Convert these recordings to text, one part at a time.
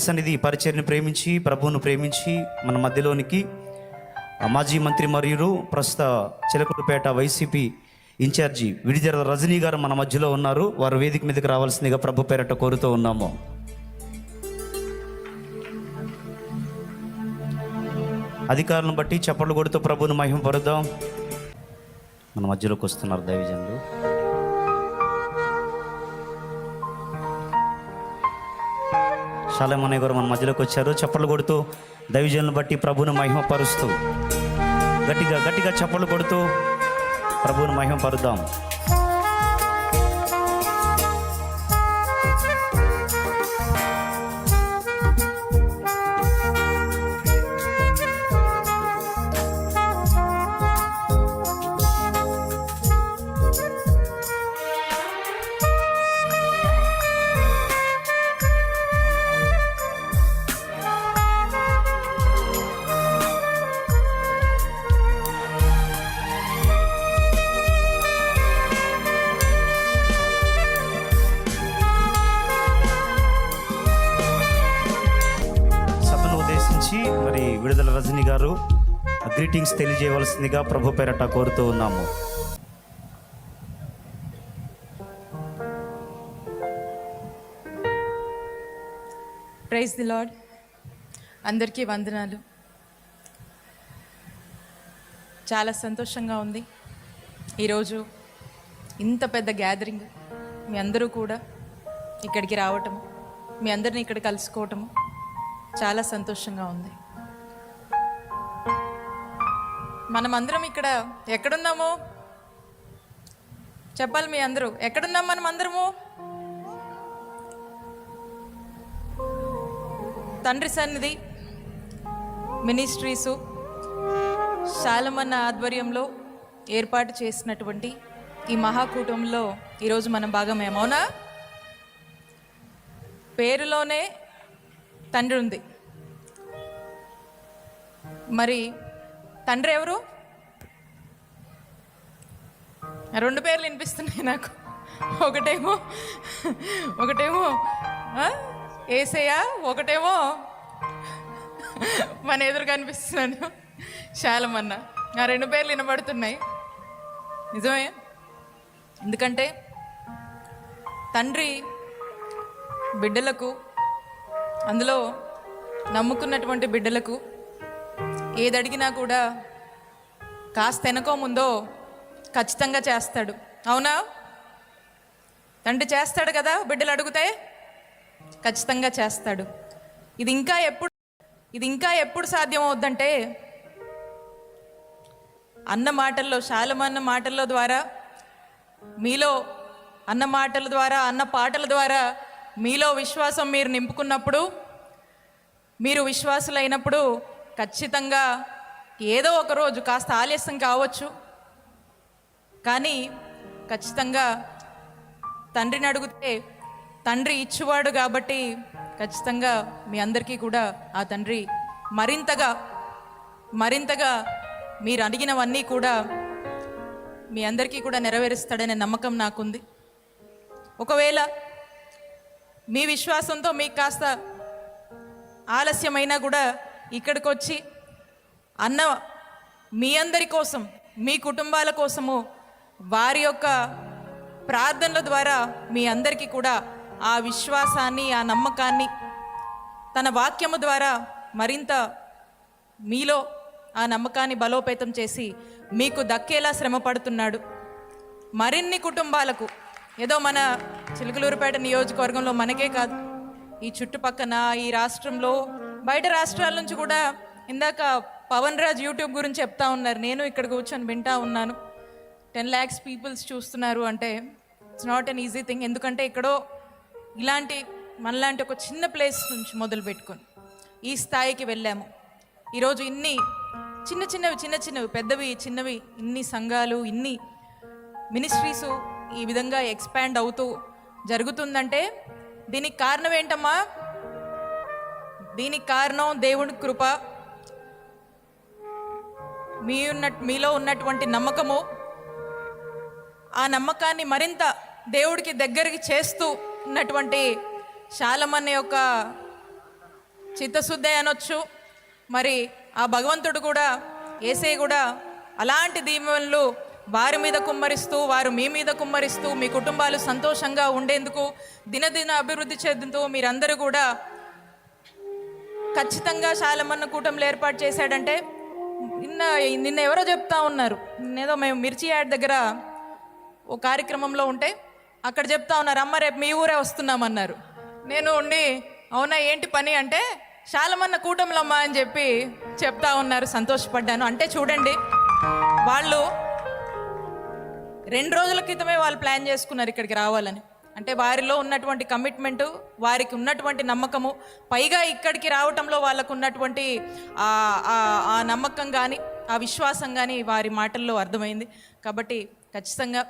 తండ్రి సన్నిధి పరిచర్ని ప్రేమించి ప్రభువును ప్రేమించి మన మధ్యలోనికి మాజీ మంత్రి మరియు ప్రస్తుత చిలకూరుపేట వైసీపీ ఇన్ఛార్జి విడిజర రజనీ గారు మన మధ్యలో ఉన్నారు. వారు వేదిక మీదకి రావాల్సిందిగా ప్రభు పేరట కోరుతూ ఉన్నాము. అధికారులను బట్టి చప్పట్లు కొడుతూ ప్రభువును మహిమపరుద్దాం మన మధ్యలోకి వస్తున్నారు దైవజనులు. శాలమనే గారు మన మధ్యలోకి వచ్చారు చప్పట్లు కొడుతూ దైవజనులు బట్టి ప్రభువును మహిమపరుస్తూ గట్టిగా గట్టిగా చప్పట్లు కొడుతూ ప్రభువును మహిమపరుద్దాం. గ్రీటింగ్స్ తెలియజేయవలసిందిగా ప్రభు పేరట కోరుతూ ఉన్నాము. ప్రైజ్ ది లాడ్ అందరికీ వందనాలు. చాలా సంతోషంగా ఉంది. ఈరోజు ఇంత పెద్ద గ్యాదరింగ్ మీ అందరూ కూడా ఇక్కడికి రావటం మీ అందరిని ఇక్కడ కలుసుకోవటము చాలా సంతోషంగా ఉంది. మనమందరం ఇక్కడ ఎక్కడున్నాము? చెప్పాలి మీ అందరూ. ఎక్కడున్నాం మనం అందరము తండ్రి సన్నిధి మినిస్ట్రీసు శాలమన్న ఆధ్వర్యంలో ఏర్పాటు చేసినటువంటి ఈ మహాకూటంలో ఈరోజు మనం భాగమేమోనా పేరులోనే తండ్రి ఉంది. మరి తండ్రి ఎవరు? రెండు పేర్లు వినిపిస్తున్నాయి నాకు. ఒకటేమో ఒకటేమో ఏసయ్యా ఏసయ్య ఒకటేమో మన ఎదురు కనిపిస్తున్నాను శాలమన్న ఆ రెండు పేర్లు వినబడుతున్నాయి. నిజమే ఎందుకంటే తండ్రి బిడ్డలకు అందులో నమ్ముకున్నటువంటి బిడ్డలకు ఏది అడిగినా కూడా కాస్త వెనకో ముందో ఖచ్చితంగా చేస్తాడు. అవునా? తండ్రి చేస్తాడు కదా? బిడ్డలు అడిగితే ఖచ్చితంగా చేస్తాడు. ఇది ఇంకా ఎప్పుడు ఇది ఇంకా ఎప్పుడు సాధ్యం అవుద్దంటే అన్న మాటల్లో శాలమన్న మాటల్లో ద్వారా మీలో అన్న మాటల ద్వారా అన్న పాటల ద్వారా మీలో విశ్వాసం మీరు నింపుకున్నప్పుడు మీరు విశ్వాసులైనప్పుడు ఖచ్చితంగా ఏదో ఒక రోజు కాస్త ఆలస్యం కావచ్చు. కానీ ఖచ్చితంగా తండ్రిని అడిగితే తండ్రి ఇచ్చువాడు కాబట్టి ఖచ్చితంగా మీ అందరికీ కూడా ఆ తండ్రి మరింతగా మరింతగా మీరు అడిగినవన్నీ కూడా మీ అందరికీ కూడా నెరవేరుస్తాడనే నమ్మకం నాకుంది. ఒకవేళ మీ విశ్వాసంతో మీకు కాస్త ఆలస్యమైనా కూడా ఇక్కడికి వచ్చి అన్న మీ అందరి కోసం మీ కుటుంబాల కోసము వారి యొక్క ప్రార్థనల ద్వారా మీ అందరికీ కూడా ఆ విశ్వాసాన్ని ఆ నమ్మకాన్ని తన వాక్యము ద్వారా మరింత మీలో ఆ నమ్మకాన్ని బలోపేతం చేసి మీకు దక్కేలా శ్రమ పడుతున్నాడు. మరిన్ని కుటుంబాలకు ఏదో మన చిలుకలూరుపేట నియోజకవర్గంలో మనకే కాదు ఈ చుట్టుపక్కన ఈ రాష్ట్రంలో బయట రాష్ట్రాల నుంచి కూడా ఇందాక పవన్ రాజ్ యూట్యూబ్ గురించి చెప్తా ఉన్నారు. నేను ఇక్కడ కూర్చొని వింటా ఉన్నాను. టెన్ ల్యాక్స్ పీపుల్స్ చూస్తున్నారు అంటే it's not an easy thing ఎందుకంటే ఇక్కడో ఇలాంటి మనలాంటి ఒక చిన్న ప్లేస్ నుంచి మొదలు పెట్టుకొని ఈ స్థాయికి వెళ్ళాము. ఈరోజు ఇన్ని చిన్న చిన్నవి చిన్న చిన్నవి పెద్దవి చిన్నవి ఇన్ని సంఘాలు ఇన్ని మినిస్ట్రీసు ఈ విధంగా ఎక్స్పాండ్ అవుతూ జరుగుతుందంటే దీనికి కారణం ఏంటమ్మా? దీనికి కారణం దేవుని కృప. మీ ఉన్న మీలో ఉన్నటువంటి నమ్మకము ఆ నమ్మకాన్ని మరింత దేవుడికి దగ్గరికి చేస్తూ ఉన్నటువంటి శాలమన్న యొక్క చిత్తశుద్ధి అనొచ్చు. మరి ఆ భగవంతుడు కూడా ఏసే కూడా అలాంటి దీవెనలు వారి మీద కుమ్మరిస్తూ వారు మీ మీద కుమ్మరిస్తూ మీ కుటుంబాలు సంతోషంగా ఉండేందుకు దినదిన అభివృద్ధి చెందుతూ మీరందరూ కూడా ఖచ్చితంగా శాలమన్న కూటమిలు ఏర్పాటు చేశాడంటే నిన్న నిన్న ఎవరో చెప్తా ఉన్నారు. నిన్నేదో మేము మిర్చి యాడ్ దగ్గర ఓ కార్యక్రమంలో ఉంటే అక్కడ చెప్తా ఉన్నారు అమ్మ రేపు మీ ఊరే వస్తున్నామన్నారు. నేను ఉండి అవునా ఏంటి పని? అంటే శాలమన్న కూటమిలమ్మ అని చెప్పి చెప్తా ఉన్నారు సంతోషపడ్డాను. అంటే చూడండి వాళ్ళు రెండు రోజుల క్రితమే వాళ్ళు ప్లాన్ చేసుకున్నారు ఇక్కడికి రావాలని. అంటే వారిలో ఉన్నటువంటి కమిట్మెంటు వారికి ఉన్నటువంటి నమ్మకము పైగా ఇక్కడికి రావటంలో వాళ్ళకు ఉన్నటువంటి ఆ- ఆ- ఆ నమ్మకం కానీ ఆ విశ్వాసం కానీ వారి మాటల్లో అర్థమైంది. కాబట్టి ఖచ్చితంగా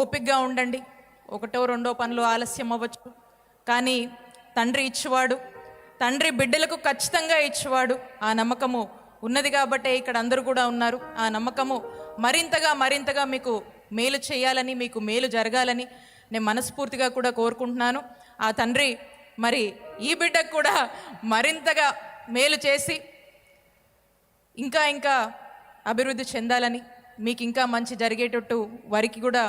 ఓపికగా ఉండండి. ఒకటో రెండో పనులు ఆలస్యం అవ్వచ్చు. కానీ తండ్రి ఇచ్చేవాడు తండ్రి బిడ్డలకు ఖచ్చితంగా ఇచ్చేవాడు ఆ నమ్మకము ఉన్నది కాబట్టే ఇక్కడ అందరూ కూడా ఉన్నారు. ఆ నమ్మకము మరింతగా మరింతగా మీకు మేలు చేయాలని మీకు మేలు జరగాలని నేను మనస్ఫూర్తిగా కూడా కోరుకుంటున్నాను. ఆ తండ్రి మరి ఈ బిడ్డకు కూడా మరింతగా మేలు చేసి ఇంకా ఇంకా అభివృద్ధి చెందాలని మీకు ఇంకా మంచి జరిగేటట్టు వారికి కూడా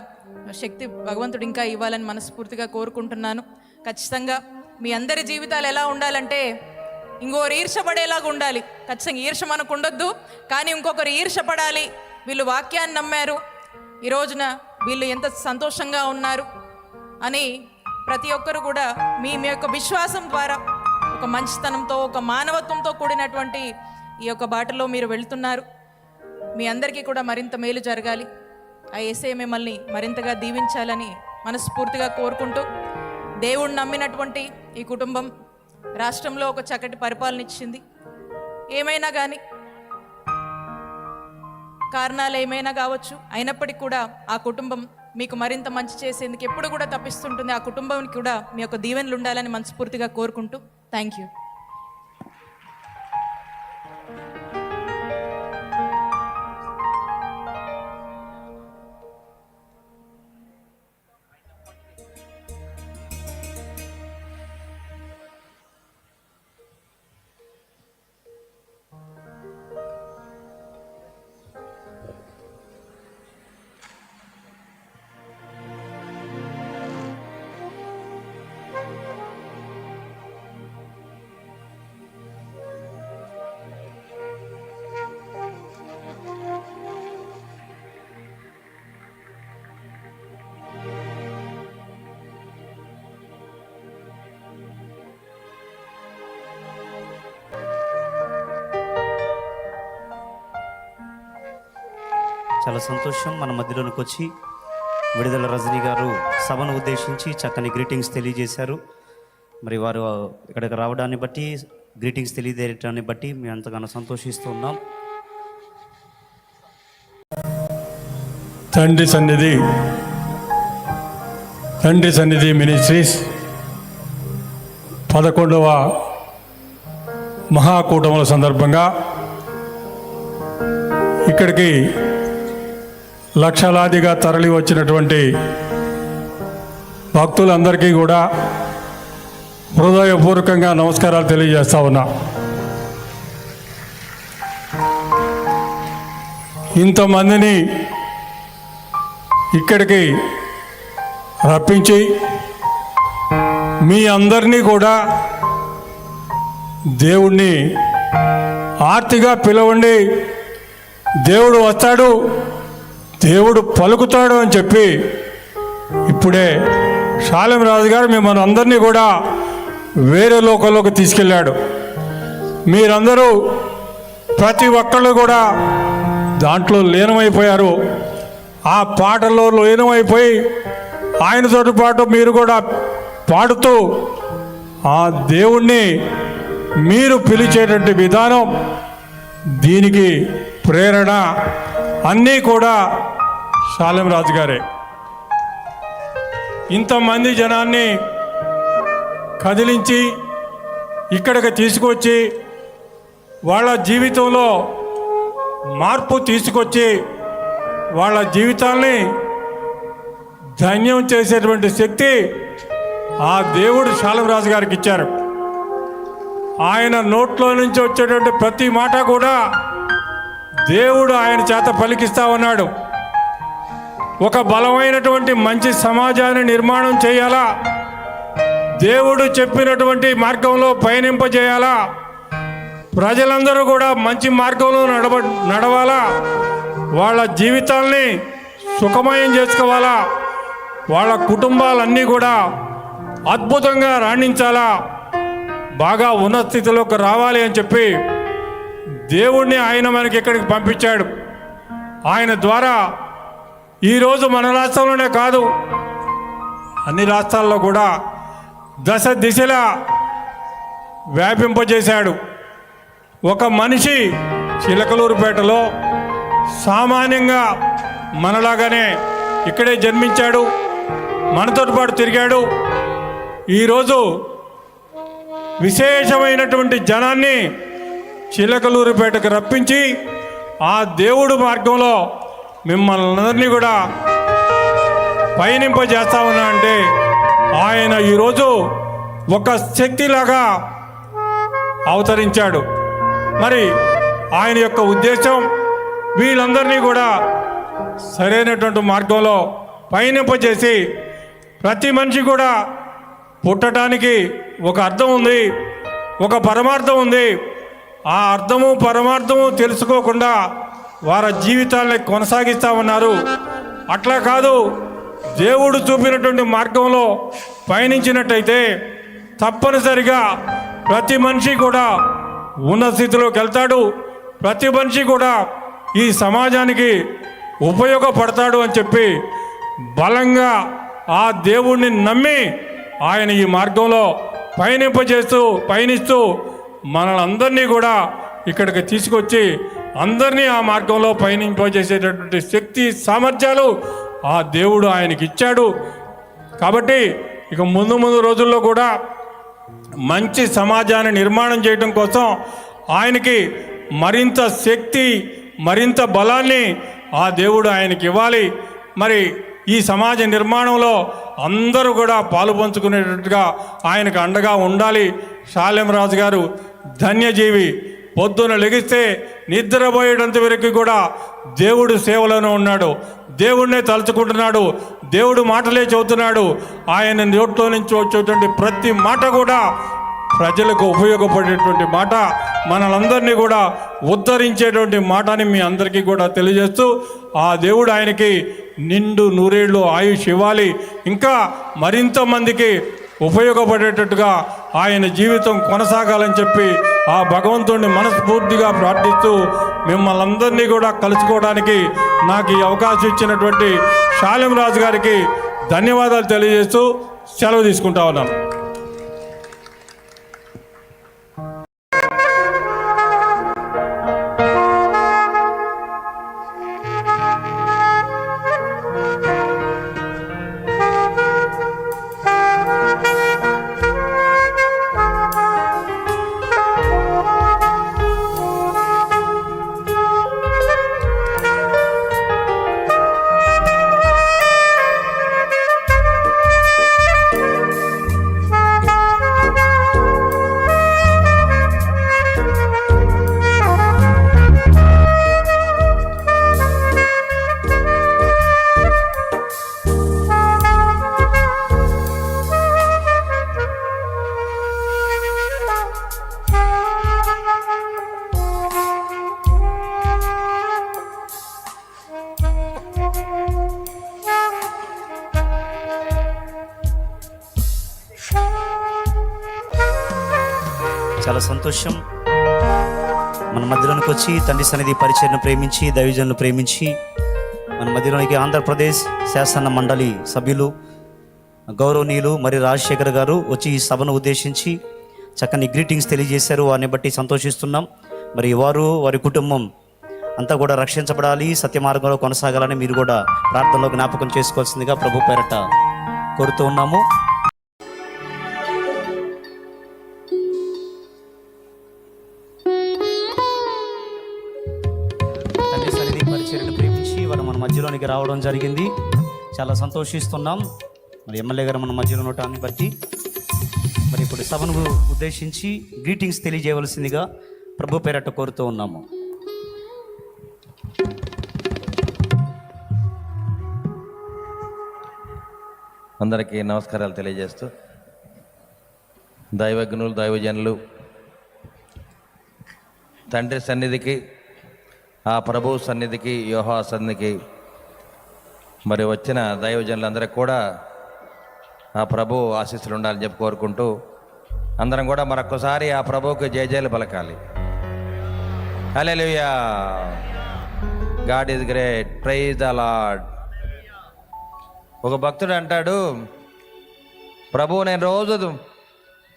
శక్తి భగవంతుడు ఇంకా ఇవ్వాలని మనస్ఫూర్తిగా కోరుకుంటున్నాను. ఖచ్చితంగా మీ అందరి జీవితాలు ఎలా ఉండాలంటే ఇంకొకరు ఈర్షపడేలాగా ఉండాలి. ఖచ్చితంగా ఈర్ష మనకు ఉండొద్దు కానీ ఇంకొకరు ఈర్షపడాలి వీళ్ళు వాక్యాన్ని నమ్మారు. ఈ రోజున వీళ్ళు ఎంత సంతోషంగా ఉన్నారు అని ప్రతి ఒక్కరు కూడా మీ మీ యొక్క విశ్వాసం ద్వారా ఒక మంచితనంతో ఒక మానవత్వంతో కూడినటువంటి ఈ యొక్క బాటలో మీరు వెళ్తున్నారు. మీ అందరికీ కూడా మరింత మేలు జరగాలి. ఆ ఏసే మిమ్మల్ని మరింతగా దీవించాలని మనస్ఫూర్తిగా కోరుకుంటూ దేవుడు నమ్మినటువంటి ఈ కుటుంబం రాష్ట్రంలో ఒక చక్కటి పరిపాలన ఇచ్చింది. ఏమైనా కానీ కారణాలు ఏమైనా కావచ్చు అయినప్పటికీ కూడా ఆ కుటుంబం మీకు మరింత మంచి చేసేందుకు ఎప్పుడు కూడా తప్పిస్తుంటుంది. ఆ కుటుంబానికి కూడా మీ యొక్క దీవెనలు ఉండాలని మనస్ఫూర్తిగా కోరుకుంటూ థ్యాంక్ యూ చాలా సంతోషం. మన మధ్యలోనికి వచ్చి విడుదల రజనీ గారు సభను ఉద్దేశించి చక్కని గ్రీటింగ్స్ తెలియజేశారు. మరి వారు ఇక్కడికి రావడాన్ని బట్టి గ్రీటింగ్స్ తెలియజేయటాన్ని బట్టి మేము ఎంతగానో సంతోషిస్తూ ఉన్నాం. తండ్రి సన్నిధి తండ్రి సన్నిధి మినిస్ట్రీస్ పదకొండవ మహాకూటముల సందర్భంగా ఇక్కడికి లక్షలాదిగా తరలి వచ్చినటువంటి భక్తులందరికీ కూడా హృదయపూర్వకంగా నమస్కారాలు తెలియజేస్తా ఉన్నా. ఇంతమందిని ఇక్కడికి రప్పించి మీ అందరినీ కూడా దేవుణ్ణి ఆర్తిగా పిలవండి. దేవుడు వస్తాడు. దేవుడు పలుకుతాడు అని చెప్పి ఇప్పుడే శాలం రాజు గారు మిమ్మల్ని అందరినీ కూడా వేరే లోకంలోకి తీసుకెళ్ళాడు. మీరందరూ ప్రతి ఒక్కళ్ళు కూడా దాంట్లో లీనమైపోయారు. ఆ పాటల్లో లీనమైపోయి ఆయనతో పాటు మీరు కూడా పాడుతూ ఆ దేవుణ్ణి మీరు పిలిచేటువంటి విధానం దీనికి ప్రేరణ. అన్నీ కూడా శాలెం రాజు గారే. ఇంతమంది జనాన్ని కదిలించి ఇక్కడికి తీసుకొచ్చి వాళ్ళ జీవితంలో మార్పు తీసుకొచ్చి వాళ్ళ జీవితాల్ని ధన్యం చేసేటువంటి శక్తి ఆ దేవుడు శాలవరాజు గారికి ఇచ్చారు. ఆయన నోట్లో నుంచి వచ్చేటువంటి ప్రతి మాట కూడా దేవుడు ఆయన చేత పలికిస్తా ఉన్నాడు. ఒక బలమైనటువంటి మంచి సమాజాన్ని నిర్మాణం చేయాలా? దేవుడు చెప్పినటువంటి మార్గంలో పయనింపజేయాలా? ప్రజలందరూ కూడా మంచి మార్గంలో నడవ నడవాలా? వాళ్ళ జీవితాల్ని సుఖమయం చేసుకోవాలా? వాళ్ళ కుటుంబాలన్నీ కూడా అద్భుతంగా రాణించాలా? బాగా ఉన్నత స్థితిలోకి రావాలి అని చెప్పి దేవుణ్ణి ఆయన మనకి ఇక్కడికి పంపించాడు. ఆయన ద్వారా ఈరోజు మన రాష్ట్రంలోనే కాదు అన్ని రాష్ట్రాల్లో కూడా దశ దిశలా వ్యాపింపజేశాడు. ఒక మనిషి చిలకలూరుపేటలో సామాన్యంగా మనలాగానే ఇక్కడే జన్మించాడు మనతో పాటు తిరిగాడు. ఈరోజు విశేషమైనటువంటి జనాన్ని చిలకలూరుపేటకు రప్పించి ఆ దేవుడు మార్గంలో మిమ్మల్ని అందరినీ కూడా పయనింపజేస్తా ఉన్నా అంటే ఆయన ఈరోజు ఒక శక్తిలాగా అవతరించాడు. మరి ఆయన యొక్క ఉద్దేశం వీళ్ళందరినీ కూడా సరైనటువంటి మార్గంలో పయనింపజేసి ప్రతి మనిషి కూడా పుట్టడానికి ఒక అర్థం ఉంది ఒక పరమార్థం ఉంది. ఆ అర్థము పరమార్థము తెలుసుకోకుండా వారి జీవితాలని కొనసాగిస్తూ ఉన్నారు. అట్లా కాదు దేవుడు చూపినటువంటి మార్గంలో పయనించినట్టయితే తప్పనిసరిగా ప్రతి మనిషి కూడా ఉన్న స్థితిలోకి వెళ్తాడు. ప్రతి మనిషి కూడా ఈ సమాజానికి ఉపయోగపడతాడు అని చెప్పి బలంగా ఆ దేవుణ్ణి నమ్మి ఆయన ఈ మార్గంలో పయనింపజేస్తూ పయనిస్తూ మనలందరినీ కూడా ఇక్కడికి తీసుకొచ్చి అందరినీ ఆ మార్గంలో పయనింపజేసేటటువంటి శక్తి సామర్థ్యాలు ఆ దేవుడు ఆయనకి ఇచ్చాడు. కాబట్టి ఇక ముందు ముందు రోజుల్లో కూడా మంచి సమాజాన్ని నిర్మాణం చేయడం కోసం ఆయనకి మరింత శక్తి మరింత బలాన్ని ఆ దేవుడు ఆయనకి ఇవ్వాలి. మరి ఈ సమాజ నిర్మాణంలో అందరూ కూడా పాలు పంచుకునేటట్టుగా ఆయనకు అండగా ఉండాలి. శాలెంరాజు గారు ధన్యజీవి. పొద్దున లెగిస్తే నిద్రపోయేటంత వరకు కూడా దేవుడు సేవలోనే ఉన్నాడు. దేవుడినే తలుచుకుంటున్నాడు. దేవుడు మాటలే చెబుతున్నాడు. ఆయన నోట్లో నుంచి వచ్చేటువంటి ప్రతి మాట కూడా ప్రజలకు ఉపయోగపడేటువంటి మాట మనలందరినీ కూడా ఉద్ధరించేటువంటి మాటని మీ అందరికీ కూడా తెలియజేస్తూ ఆ దేవుడు ఆయనకి నిండు నూరేళ్ళు ఆయుష్ ఇవ్వాలి. ఇంకా మరింత మందికి ఉపయోగపడేటట్టుగా ఆయన జీవితం కొనసాగాలని చెప్పి ఆ భగవంతుడిని మనస్ఫూర్తిగా ప్రార్థిస్తూ మిమ్మల్ని అందరినీ కూడా కలుసుకోవడానికి నాకు ఈ అవకాశం ఇచ్చినటువంటి శాలిం రాజు గారికి ధన్యవాదాలు తెలియజేస్తూ సెలవు తీసుకుంటా ఉన్నాను సంతోషం. మన మధ్యలోనికి వచ్చి తండ్రి సన్నిధి పరిచయను ప్రేమించి దైవజనులు ప్రేమించి మన మధ్యలోనికి ఆంధ్రప్రదేశ్ శాసన మండలి సభ్యులు గౌరవనీయులు మరి రాజశేఖర్ గారు వచ్చి ఈ సభను ఉద్దేశించి చక్కని గ్రీటింగ్స్ తెలియజేశారు. వారిని బట్టి సంతోషిస్తున్నాం. మరి వారు వారి కుటుంబం అంతా కూడా రక్షించబడాలి. సత్య మార్గంలో కొనసాగాలని మీరు కూడా ప్రార్థనలో జ్ఞాపకం చేసుకోవాల్సిందిగా ప్రభు పేరట కోరుతూ ఉన్నాము. మన రావడం జరిగింది. చాలా సంతోషిస్తున్నాం. మరి ఎమ్మెల్యే గారు మన మధ్యలో ఉండటాన్ని బట్టి. మరి ఇప్పుడు సభను ఉద్దేశించి గ్రీటింగ్స్ తెలియజేయవలసిందిగా ప్రభు పేరట కోరుతూ ఉన్నాము. అందరికీ నమస్కారాలు తెలియజేస్తూ దైవజ్ఞులు దైవజనులు తండ్రి సన్నిధికి ఆ ప్రభు సన్నిధికి యోహా సన్నిధికి మరి వచ్చిన దైవజనులందరికీ కూడా ఆ ప్రభు ఆశీస్సులు ఉండాలని చెప్పి కోరుకుంటూ అందరం కూడా మరొకసారి ఆ ప్రభువుకి జయజయలు పలకాలి. Hallelujah. God is great. Praise the Lord. ఒక భక్తుడు అంటాడు ప్రభు నేను రోజు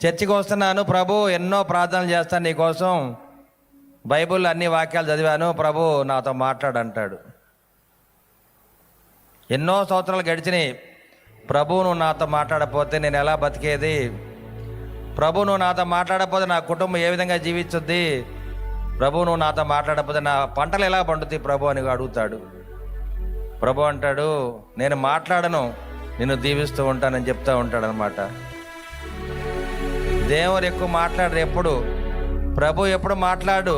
చర్చికి వస్తున్నాను. ప్రభు ఎన్నో ప్రార్థనలు చేస్తాను నీకోసం. బైబుల్ అన్ని వాక్యాలు చదివాను. ప్రభు నాతో మాట్లాడు అంటాడు. ఎన్నో సంవత్సరాలు గడిచినాయి. ప్రభు నువ్వు నాతో మాట్లాడకపోతే నేను ఎలా బతికేది? ప్రభు నువ్వు నాతో మాట్లాడకపోతే నా కుటుంబం ఏ విధంగా జీవించుద్ది? ప్రభు నువ్వు నాతో మాట్లాడకపోతే నా పంటలు ఎలా పండుతాయి ప్రభు అని అడుగుతాడు. ప్రభు అంటాడు నేను మాట్లాడను నిన్ను దీవిస్తూ ఉంటానని చెప్తూ ఉంటాడనమాట దేవుడు ఎక్కువ మాట్లాడరు ఎప్పుడు. ప్రభు ఎప్పుడు మాట్లాడు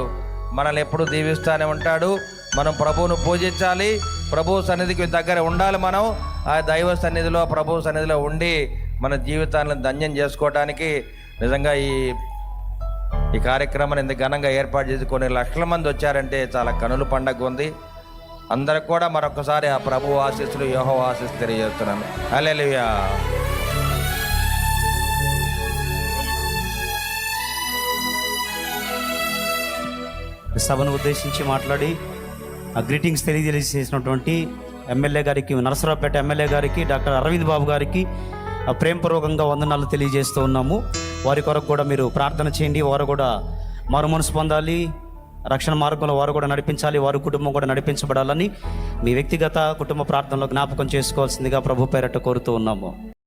మనల్ని ఎప్పుడు దీవిస్తూనే ఉంటాడు. మనం ప్రభువును పూజించాలి ప్రభు సన్నిధికి దగ్గర ఉండాలి మనం. ఆ దైవ సన్నిధిలో ప్రభు సన్నిధిలో ఉండి మన జీవితాలను ధన్యం చేసుకోవడానికి నిజంగా ఈ ఈ కార్యక్రమాన్ని ఇంత ఘనంగా ఏర్పాటు చేసి కొన్ని లక్షల మంది వచ్చారంటే చాలా కనుల పండగ ఉంది. అందరికి కూడా మరొకసారి ఆ ప్రభు ఆశీస్సులు యోహో ఆశీస్సు తెలియజేస్తున్నాను. అలెలియా సభను ఉద్దేశించి మాట్లాడి ఆ గ్రీటింగ్స్ తెలియజేసినటువంటి ఎమ్మెల్యే గారికి నరసరావుపేట ఎమ్మెల్యే గారికి డాక్టర్ అరవింద్ బాబు గారికి ప్రేమపూర్వకంగా వందనాలు తెలియజేస్తూ ఉన్నాము. వారి కొరకు కూడా మీరు ప్రార్థన చేయండి. వారు కూడా మారు మనసు పొందాలి. రక్షణ మార్గంలో వారు కూడా నడిపించాలి. వారి కుటుంబం కూడా నడిపించబడాలని మీ వ్యక్తిగత కుటుంబ ప్రార్థనలో జ్ఞాపకం చేసుకోవాల్సిందిగా ప్రభు పేరట కోరుతూ ఉన్నాము.